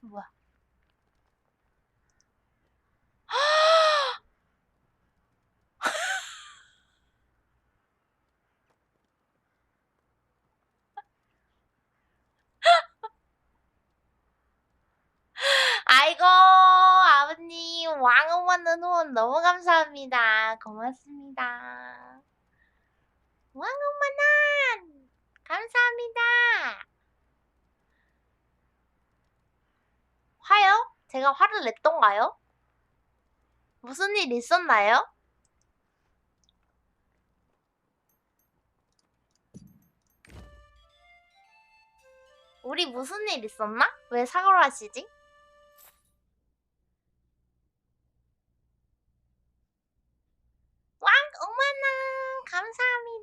뭐야? 아이고 아버님 왕엄마는 후원 너무 감사합니다. 고맙습니다. 제가 화를 냈던가요? 무슨 일 있었나요? 우리 무슨 일 있었나? 왜 사과를 하시지? 왕! 어머나! 감사합니다.